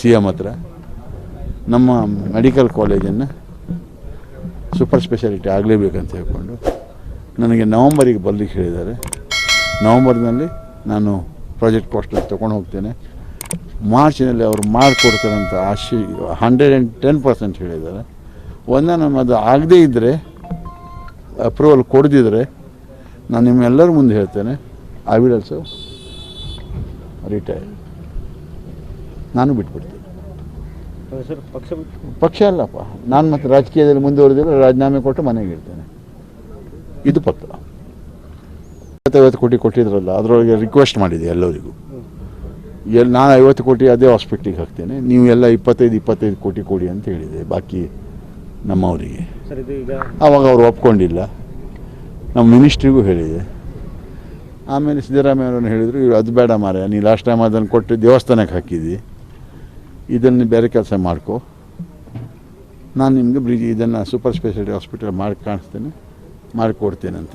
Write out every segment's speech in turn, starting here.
C M ಹತ್ರ ನಮ್ಮ medical ಕಾಲೇಜನ್ನು ಸೂಪರ್ ಸ್ಪೆಷಾಲಿಟಿ ಆಗಲೇಬೇಕಂತ ಹೇಳ್ಕೊಂಡು ನನಗೆ ನವಂಬರಿಗೆ ಬರ್ಲಿಕ್ಕೆ ಹೇಳಿದ್ದಾರೆ. ನವಂಬರ್ನಲ್ಲಿ ನಾನು ಪ್ರಾಜೆಕ್ಟ್ ಕಾಸ್ಟಲ್ಲಿ ತೊಗೊಂಡು ಹೋಗ್ತೇನೆ. ಮಾರ್ಚಿನಲ್ಲಿ ಅವರು ಮಾಡಿಕೊಡ್ತಾರಂತ ಆಶಿ, ಹಂಡ್ರೆಡ್ ಆ್ಯಂಡ್ ಟೆನ್ ಪರ್ಸೆಂಟ್ ಹೇಳಿದ್ದಾರೆ. ಒಂದ ನಮ್ಮದು ಆಗದೇ ಇದ್ದರೆ ಅಪ್ರೂವಲ್ ಕೊಡದಿದ್ದರೆ ನಾನು ನಿಮ್ಮೆಲ್ಲರ ಮುಂದೆ ಹೇಳ್ತೇನೆ. I will also retire. ನಾನು ಬಿಟ್ಬಿಡ್ತೀನಿ. ಪಕ್ಷ ಅಲ್ಲಪ್ಪ. ನಾನು ಮತ್ತೆ ರಾಜಕೀಯದಲ್ಲಿ ಮುಂದುವರೆದಿಲ್ಲ ರಾಜೀನಾಮೆ ಕೊಟ್ಟು ಮನೆಗೆ ಇರ್ತೇನೆ. ಇದು ಪತ್ರ. ಐವತ್ತು ಕೋಟಿ ಕೊಟ್ಟಿದ್ರಲ್ಲ ಅದರೊಳಗೆ ರಿಕ್ವೆಸ್ಟ್ ಮಾಡಿದೆ ಎಲ್ಲರಿಗೂ. ಎಲ್ಲಿ ನಾನು ಐವತ್ತು ಕೋಟಿ ಅದೇ ಹಾಸ್ಪಿಟ್ಲಿಗೆ ಹಾಕ್ತೇನೆ. ನೀವು ಎಲ್ಲ ಇಪ್ಪತ್ತೈದು ಇಪ್ಪತ್ತೈದು ಕೋಟಿ ಕೊಡಿ ಅಂತ ಹೇಳಿದೆ ಬಾಕಿ ನಮ್ಮವರಿಗೆ. ಆವಾಗ ಅವರು ಒಪ್ಕೊಂಡಿಲ್ಲ. ನಮ್ಮ ಮಿನಿಸ್ಟ್ರಿಗೂ ಹೇಳಿದೆ. ಆಮೇಲೆ ಸಿದ್ದರಾಮಯ್ಯವ್ರನ್ನ ಹೇಳಿದರು ಇವ್ರು ಅದು ಬೇಡ ಮಾರ ನೀ ಲಾಸ್ಟ್ ಟೈಮ್ ಅದನ್ನು ಕೊಟ್ಟು ದೇವಸ್ಥಾನಕ್ಕೆ ಹಾಕಿದ್ದಿ. ಇದನ್ನು ಬೇರೆ ಕೆಲಸ ಮಾಡ್ಕೊ. ನಾನು ನಿಮಗೆ ಬ್ರಿಜ್ ಇದನ್ನು ಸೂಪರ್ ಸ್ಪೆಷಾಲಿಟಿ ಹಾಸ್ಪಿಟಲ್ ಮಾಡಿ ಕಾಣಿಸ್ತೇನೆ. ಮಾಡಿಕೊಡ್ತೇನೆ ಅಂತ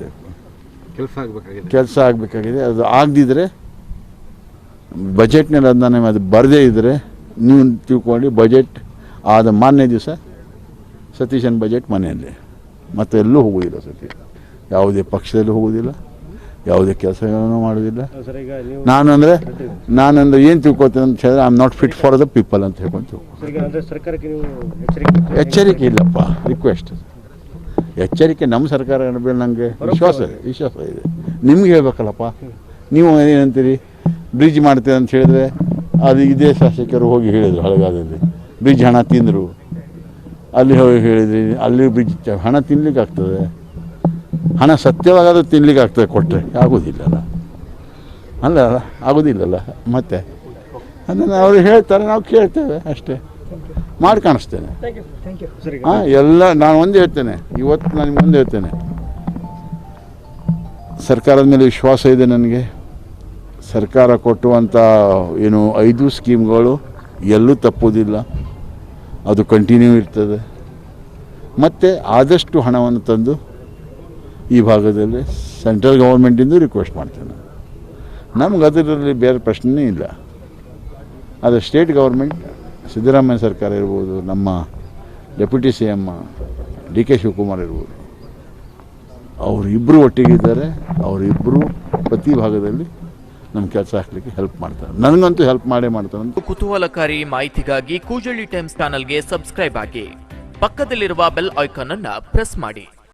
ಕೆಲಸ ಆಗಬೇಕಾಗಿದೆ. ಕೆಲಸ ಆಗಬೇಕಾಗಿದೆ. ಅದು ಆಗದಿದ್ದರೆ ಬಜೆಟ್ನಲ್ಲಿ ಅದನ್ನ ಅದು ಬರದೇ ಇದ್ದರೆ ನೀವು ತಿಳ್ಕೊಂಡು ಬಜೆಟ್ ಆದ ಮಾನ್ಯ ದಿವಸ ಸತೀಶನ್ ಬಜೆಟ್ ಮನೆಯಲ್ಲಿ. ಮತ್ತೆ ಎಲ್ಲೂ ಹೋಗುವುದಿಲ್ಲ ಸತೀಶ್. ಯಾವುದೇ ಪಕ್ಷದಲ್ಲೂ ಹೋಗುವುದಿಲ್ಲ ಯಾವುದೇ ಕೆಲಸಗಳನ್ನು ಮಾಡೋದಿಲ್ಲ ನಾನು ಅಂದರೆ ನಾನಂದ್ರೆ ಏನು ತಿಳ್ಕೊತೀನಿ ಅಂತ ಹೇಳಿದ್ರೆ I am not fit for the people ಅಂತ ಹೇಳ್ಕೊಂಡು ಎಚ್ಚರಿಕೆ ಇಲ್ಲಪ್ಪ ರಿಕ್ವೆಸ್ಟ್ ಎಚ್ಚರಿಕೆ ನಮ್ಮ ಸರ್ಕಾರ ಮೇಲೆ ನನಗೆ ವಿಶ್ವಾಸ ಇದೆ ವಿಶ್ವಾಸ ಇದೆ. ನಿಮ್ಗೆ ಹೇಳ್ಬೇಕಲ್ಲಪ್ಪ ನೀವು ಏನಂತೀರಿ? ಬ್ರಿಡ್ಜ್ ಮಾಡ್ತೀರ ಅಂತ ಹೇಳಿದ್ರೆ ಅದು ಇದೇ ಶಾಸಕರು ಹೋಗಿ ಹೇಳಿದರು ಹಳಗಾದಲ್ಲಿ ಬ್ರಿಡ್ಜ್ ಹಣ ತಿಂದರು. ಅಲ್ಲಿ ಹೋಗಿ ಹೇಳಿದ್ರಿ ಅಲ್ಲಿ ಬ್ರಿಡ್ಜ್ ಹಣ ತಿನ್ಲಿಕ್ಕೆ ಆಗ್ತದೆ ಹಣ ಸತ್ಯವಾಗಾದರೂ ತಿನ್ಲಿಕ್ಕೆ ಆಗ್ತದೆ ಕೊಟ್ಟರೆ ಆಗೋದಿಲ್ಲಲ್ಲ. ಅಲ್ಲ ಆಗೋದಿಲ್ಲಲ್ಲ ಮತ್ತೆ? ಅದನ್ನು ಅವರು ಹೇಳ್ತಾರೆ ನಾವು ಕೇಳ್ತೇವೆ ಅಷ್ಟೇ. ಮಾಡಿ ಕಾಣಿಸ್ತೇನೆ. ಹಾಂ ಎಲ್ಲ ನಾನು ಒಂದು ಹೇಳ್ತೇನೆ. ಇವತ್ತು ನಾನು ನಿಮ್ಗೆ ಒಂದೇ ಹೇಳ್ತೇನೆ. ಸರ್ಕಾರದ ಮೇಲೆ ವಿಶ್ವಾಸ ಇದೆ ನನಗೆ. ಸರ್ಕಾರ ಕೊಟ್ಟುವಂಥ ಏನು ಐದು ಸ್ಕೀಮ್ಗಳು ಎಲ್ಲೂ ತಪ್ಪುವುದಿಲ್ಲ. ಅದು ಕಂಟಿನ್ಯೂ ಇರ್ತದೆ. ಮತ್ತು ಆದಷ್ಟು ಹಣವನ್ನು ತಂದು ಈ ಭಾಗದಲ್ಲಿ ಸೆಂಟ್ರಲ್ ಗೌರ್ಮೆಂಟಿಂದ ರಿಕ್ವೆಸ್ಟ್ ಮಾಡ್ತೇನೆ. ನಮ್ಗೆ ಅದರಲ್ಲಿ ಬೇರೆ ಪ್ರಶ್ನೆನೇ ಇಲ್ಲ. ಆದರೆ ಸ್ಟೇಟ್ ಗೌರ್ಮೆಂಟ್ ಸಿದ್ದರಾಮಯ್ಯ ಸರ್ಕಾರ ಇರ್ಬೋದು, ನಮ್ಮ deputy C M D K Shivakumar ಇರ್ಬೋದು ಅವರಿಬ್ಬರು ಒಟ್ಟಿಗಿದ್ದಾರೆ ಅವರಿಬ್ಬರು ಪ್ರತಿ ಭಾಗದಲ್ಲಿ ನಮ್ಮ ಕೆಲಸ ಹಾಕ್ಲಿಕ್ಕೆ ಹೆಲ್ಪ್ ಮಾಡ್ತಾರೆ. ನನಗಂತೂ ಹೆಲ್ಪ್ ಮಾಡೇ ಮಾಡ್ತಾರೆ ಕುತೂಹಲಕಾರಿ ಮಾಹಿತಿಗಾಗಿ ಕೂಜಳ್ಳಿ ಟೈಮ್ಸ್ ಚಾನಲ್ಗೆ ಸಬ್ಸ್ಕ್ರೈಬ್ ಆಗಿ. ಪಕ್ಕದಲ್ಲಿರುವ ಬೆಲ್ ಐಕಾನ್ ಅನ್ನು ಪ್ರೆಸ್ ಮಾಡಿ.